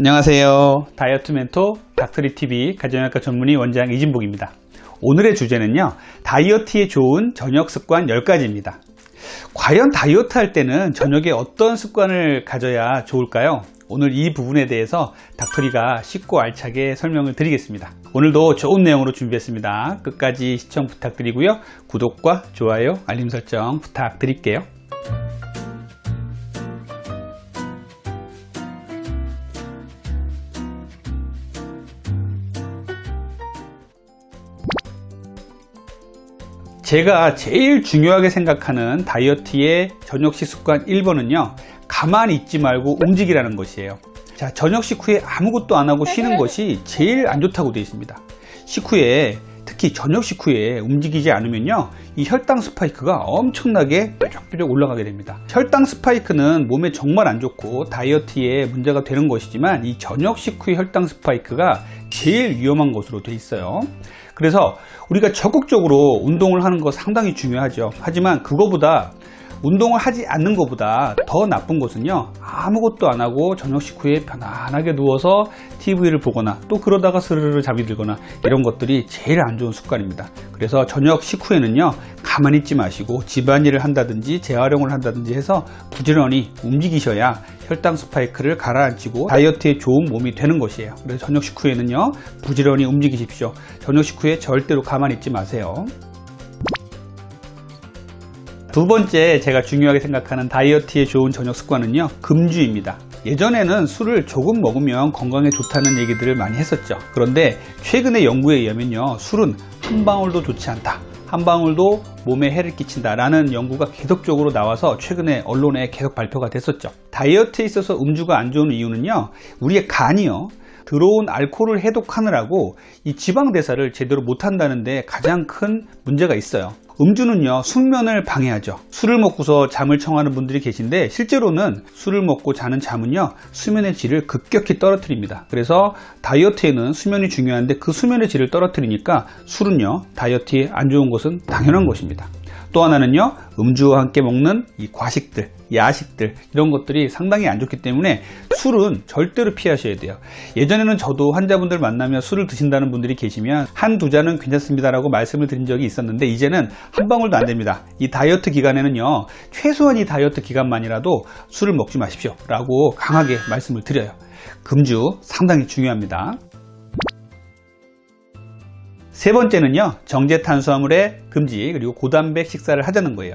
안녕하세요. 다이어트 멘토 닥터리TV 가정의학과 전문의 원장 이진복입니다. 오늘의 주제는요. 다이어트에 좋은 저녁 습관 10가지입니다. 과연 다이어트 할 때는 저녁에 어떤 습관을 가져야 좋을까요? 오늘 이 부분에 대해서 닥터리가 쉽고 알차게 설명을 드리겠습니다. 오늘도 좋은 내용으로 준비했습니다. 끝까지 시청 부탁드리고요. 구독과 좋아요, 알림 설정 부탁드릴게요. 제가 제일 중요하게 생각하는 다이어트의 저녁 식 습관 1번은요. 가만히 있지 말고 움직이라는 것이에요. 자, 저녁 식후에 아무것도 안 하고 쉬는 것이 제일 안 좋다고 되어 있습니다. 식후에 특히 저녁 식후에 움직이지 않으면요. 이 혈당 스파이크가 엄청나게 뾰족뾰족 올라가게 됩니다. 혈당 스파이크는 몸에 정말 안 좋고 다이어트에 문제가 되는 것이지만 이 저녁 식후의 혈당 스파이크가 제일 위험한 것으로 되어 있어요. 그래서 우리가 적극적으로 운동을 하는 거 상당히 중요하죠. 하지만 그거보다 운동을 하지 않는 것보다 더 나쁜 것은요 아무것도 안 하고 저녁 식후에 편안하게 누워서 TV를 보거나 또 그러다가 스르르 잠이 들거나 이런 것들이 제일 안 좋은 습관입니다. 그래서 저녁 식후에는요 가만히 있지 마시고 집안일을 한다든지 재활용을 한다든지 해서 부지런히 움직이셔야 혈당 스파이크를 가라앉히고 다이어트에 좋은 몸이 되는 것이에요. 그래서 저녁 식후에는요 부지런히 움직이십시오. 저녁 식후에 절대로 가만히 있지 마세요 두 번째 제가 중요하게 생각하는 다이어트에 좋은 저녁 습관은요 금주입니다. 예전에는 술을 조금 먹으면 건강에 좋다는 얘기들을 많이 했었죠. 그런데 최근의 연구에 의하면요 술은 한 방울도 좋지 않다. 한 방울도 몸에 해를 끼친다 라는 연구가 계속적으로 나와서 최근에 언론에 계속 발표가 됐었죠. 다이어트에 있어서 음주가 안 좋은 이유는요 우리의 간이요 들어온 알코올을 해독하느라고 이 지방 대사를 제대로 못 한다는데 가장 큰 문제가 있어요 음주는요 숙면을 방해하죠. 술을 먹고서 잠을 청하는 분들이 계신데 실제로는 술을 먹고 자는 잠은요 수면의 질을 급격히 떨어뜨립니다. 그래서 다이어트에는 수면이 중요한데 그 수면의 질을 떨어뜨리니까 술은요 다이어트에 안 좋은 것은 당연한 것입니다 또 하나는요 음주와 함께 먹는 이 과식들 야식들 이런 것들이 상당히 안 좋기 때문에 술은 절대로 피하셔야 돼요. 예전에는 저도 환자분들 만나면 술을 드신다는 분들이 계시면 한 두 잔은 괜찮습니다라고 말씀을 드린 적이 있었는데 이제는 한 방울도 안 됩니다. 이 다이어트 기간에는요 최소한 이 다이어트 기간만이라도 술을 먹지 마십시오 라고 강하게 말씀을 드려요. 금주 상당히 중요합니다 세 번째는요 정제 탄수화물의 금지 그리고 고단백 식사를 하자는 거예요.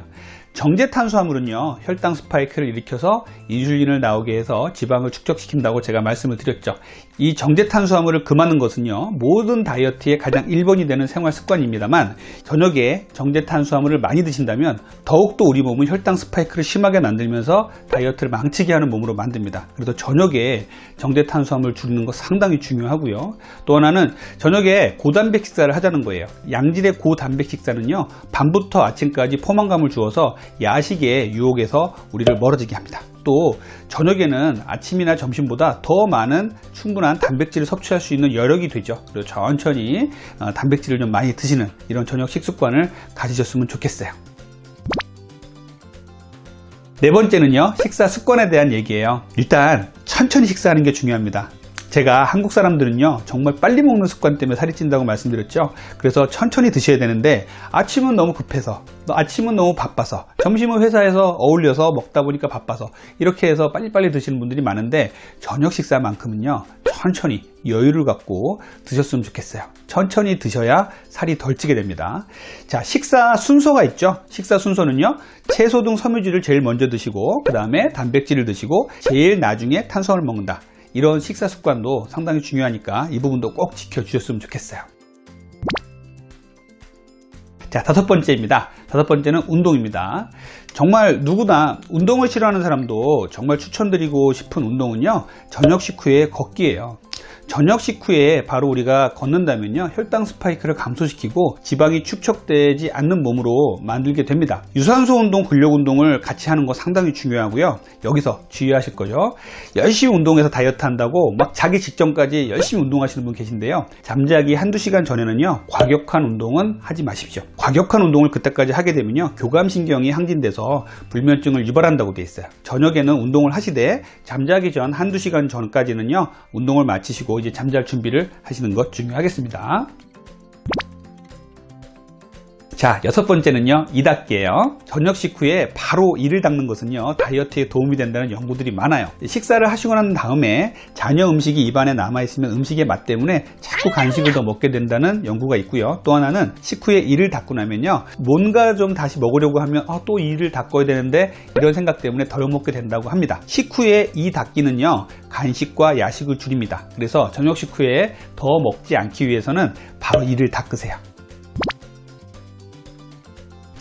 정제 탄수화물은요 혈당 스파이크를 일으켜서 인슐린을 나오게 해서 지방을 축적시킨다고 제가 말씀을 드렸죠 이 정제 탄수화물을 금하는 것은요 모든 다이어트의 가장 1번이 되는 생활 습관입니다만 저녁에 정제 탄수화물을 많이 드신다면 더욱더 우리 몸은 혈당 스파이크를 심하게 만들면서 다이어트를 망치게 하는 몸으로 만듭니다. 그래서 저녁에 정제 탄수화물 줄이는 거 상당히 중요하고요. 또 하나는 저녁에 고단백 식사를 하자는 거예요. 양질의 고단백 식사는요 밤부터 아침까지 포만감을 주어서 야식의 유혹에서 우리를 멀어지게 합니다. 또 저녁에는 아침이나 점심보다 더 많은 충분한 단백질을 섭취할 수 있는 여력이 되죠. 그리고 천천히 단백질을 좀 많이 드시는 이런 저녁 식습관을 가지셨으면 좋겠어요. 네 번째는요, 식사 습관에 대한 얘기예요. 일단 천천히 식사하는 게 중요합니다. 제가 한국 사람들은요 정말 빨리 먹는 습관 때문에 살이 찐다고 말씀드렸죠? 그래서 천천히 드셔야 되는데 아침은 너무 급해서 아침은 너무 바빠서 점심은 회사에서 어울려서 먹다 보니까 바빠서 이렇게 해서 빨리빨리 드시는 분들이 많은데 저녁 식사만큼은요 천천히 여유를 갖고 드셨으면 좋겠어요. 천천히 드셔야 살이 덜 찌게 됩니다. 자 식사 순서가 있죠? 식사 순서는요 채소 등 섬유질을 제일 먼저 드시고 그 다음에 단백질을 드시고 제일 나중에 탄수화물 먹는다 이런 식사 습관도 상당히 중요하니까 이 부분도 꼭 지켜주셨으면 좋겠어요. 자, 다섯 번째입니다. 다섯 번째는 운동입니다. 정말 누구나 운동을 싫어하는 사람도 정말 추천드리고 싶은 운동은요, 저녁 식후에 걷기예요. 저녁 식후에 바로 우리가 걷는다면요 혈당 스파이크를 감소시키고 지방이 축적되지 않는 몸으로 만들게 됩니다 유산소 운동 근력 운동을 같이 하는 거 상당히 중요하고요 여기서 주의하실 거죠 열심히 운동해서 다이어트 한다고 막 자기 직전까지 열심히 운동하시는 분 계신데요 잠자기 한두 시간 전에는요 과격한 운동은 하지 마십시오 과격한 운동을 그때까지 하게 되면요 교감신경이 항진돼서 불면증을 유발한다고 되어 있어요. 저녁에는 운동을 하시되 잠자기 전 한두 시간 전까지는요. 운동을 마치 시고 이제 잠잘 준비를 하시는 것 중요하겠습니다. 자, 여섯 번째는요, 이 닦기예요. 저녁 식후에 바로 이를 닦는 것은요, 다이어트에 도움이 된다는 연구들이 많아요. 식사를 하시고 난 다음에 잔여 음식이 입안에 남아있으면 음식의 맛 때문에 자꾸 간식을 더 먹게 된다는 연구가 있고요. 또 하나는 식후에 이를 닦고 나면요, 뭔가 좀 다시 먹으려고 하면, 아, 또 이를 닦아야 되는데, 이런 생각 때문에 덜 먹게 된다고 합니다. 식후에 이 닦기는요, 간식과 야식을 줄입니다. 그래서 저녁 식후에 더 먹지 않기 위해서는 바로 이를 닦으세요.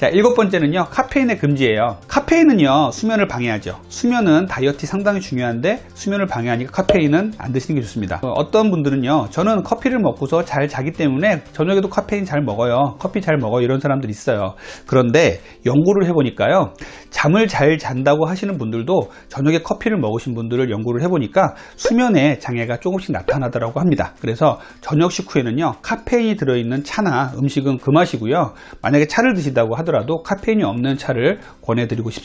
자, 일곱 번째는요, 카페인의 금지예요. 카 페인은요, 수면을 방해하죠. 수면은 다이어트 상당히 중요한데, 수면을 방해하니까 카페인은 안 드시는 게 좋습니다. 어, 떤 분들은요, 저는 커피를 먹고서 잘 자기 때문에 저녁에도 카페인 잘 먹어요. 커피 잘 먹어요. 이런 사람들이 있어요. 그런데 연구를 해보니까요, 잠을 잘 잔다고 하시는 분들도 저녁에 커피를 먹으신 분들을 연구를 해보니까 수면에 장애가 조금씩 나타나더라고 합니다. 그래서 저녁 식후에는요, 카페인이 들어있는 차나 음식은 금하시고요. 만약에 차를 드신다고 하더라도 카페인이 없는 차를 권해드리고 싶습니다.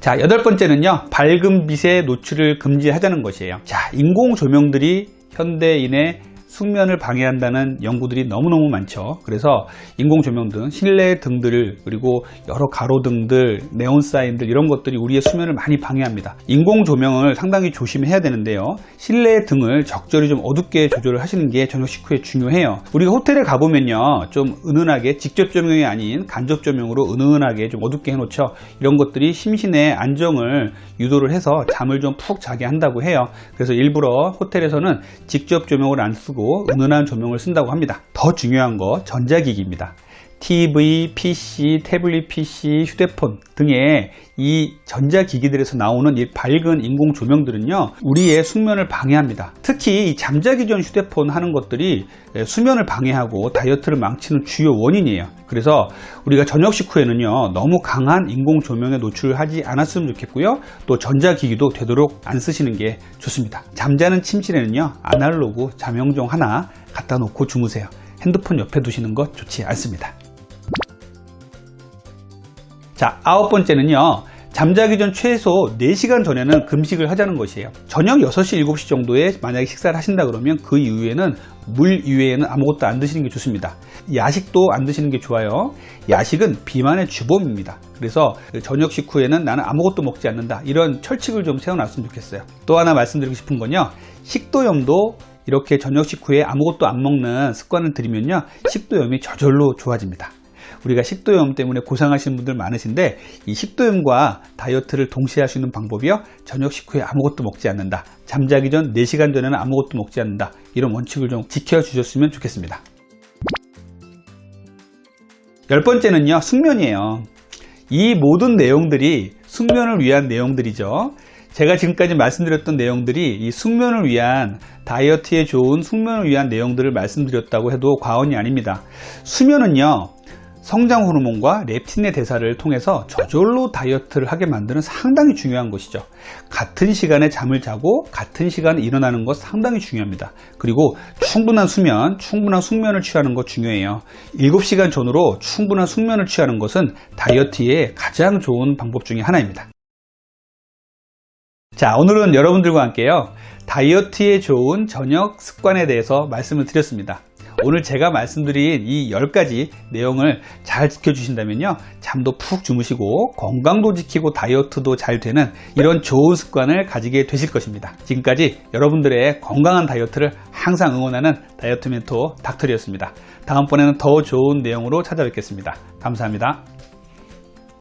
자, 여덟 번째는요, 밝은 빛의 노출을 금지하자는 것이에요. 자, 인공 조명들이 현대인의 숙면을 방해한다는 연구들이 너무너무 많죠. 그래서 인공 조명등, 실내 등들 그리고 여러 가로등들, 네온 사인들 이런 것들이 우리의 수면을 많이 방해합니다. 인공 조명을 상당히 조심해야 되는데요. 실내 등을 적절히 좀 어둡게 조절을 하시는 게 저녁 식후에 중요해요. 우리가 호텔에 가보면요. 좀 은은하게 직접 조명이 아닌 간접 조명으로 은은하게 좀 어둡게 해놓죠. 이런 것들이 심신의 안정을 유도를 해서 잠을 좀 푹 자게 한다고 해요. 그래서 일부러 호텔에서는 직접 조명을 안 쓰고 은은한 조명을 쓴다고 합니다. 더 중요한 거 전자기기입니다. TV, PC, 태블릿 PC, 휴대폰 등의 이 전자기기들에서 나오는 이 밝은 인공 조명들은요 우리의 숙면을 방해합니다. 특히 이 잠자기 전 휴대폰 하는 것들이 수면을 방해하고 다이어트를 망치는 주요 원인이에요. 그래서 우리가 저녁 식후에는요 너무 강한 인공 조명에 노출하지 않았으면 좋겠고요 또 전자기기도 되도록 안 쓰시는 게 좋습니다. 잠자는 침실에는요 아날로그 자명종 하나 갖다 놓고 주무세요. 핸드폰 옆에 두시는 것 좋지 않습니다 자, 아홉 번째는요. 잠자기 전 최소 4시간 전에는 금식을 하자는 것이에요. 저녁 6시, 7시 정도에 만약에 식사를 하신다 그러면 그 이후에는 물 이외에는 아무것도 안 드시는 게 좋습니다. 야식도 안 드시는 게 좋아요. 야식은 비만의 주범입니다. 그래서 저녁 식후에는 나는 아무것도 먹지 않는다. 이런 철칙을 좀 세워놨으면 좋겠어요. 또 하나 말씀드리고 싶은 건요. 식도염도 이렇게 저녁 식후에 아무것도 안 먹는 습관을 들이면요. 식도염이 저절로 좋아집니다. 우리가 식도염 때문에 고생하시는 분들 많으신데 이 식도염과 다이어트를 동시에 할 수 있는 방법이요. 저녁 식후에 아무것도 먹지 않는다. 잠자기 전 4시간 전에는 아무것도 먹지 않는다. 이런 원칙을 좀 지켜주셨으면 좋겠습니다. 열 번째는요. 숙면이에요. 이 모든 내용들이 숙면을 위한 내용들이죠. 제가 지금까지 말씀드렸던 내용들이 이 숙면을 위한 다이어트에 좋은 숙면을 위한 내용들을 말씀드렸다고 해도 과언이 아닙니다. 수면은요. 성장 호르몬과 렙틴의 대사를 통해서 저절로 다이어트를 하게 만드는 상당히 중요한 것이죠. 같은 시간에 잠을 자고 같은 시간에 일어나는 것 상당히 중요합니다. 그리고 충분한 수면, 충분한 숙면을 취하는 것 중요해요. 7시간 전으로 충분한 숙면을 취하는 것은 다이어트에 가장 좋은 방법 중에 하나입니다. 자, 오늘은 여러분들과 함께요. 다이어트에 좋은 저녁 습관에 대해서 말씀을 드렸습니다. 오늘 제가 말씀드린 이 10가지 내용을 잘 지켜주신다면요. 잠도 푹 주무시고 건강도 지키고 다이어트도 잘 되는 이런 좋은 습관을 가지게 되실 것입니다. 지금까지 여러분들의 건강한 다이어트를 항상 응원하는 다이어트 멘토 닥터리였습니다. 다음번에는 더 좋은 내용으로 찾아뵙겠습니다. 감사합니다.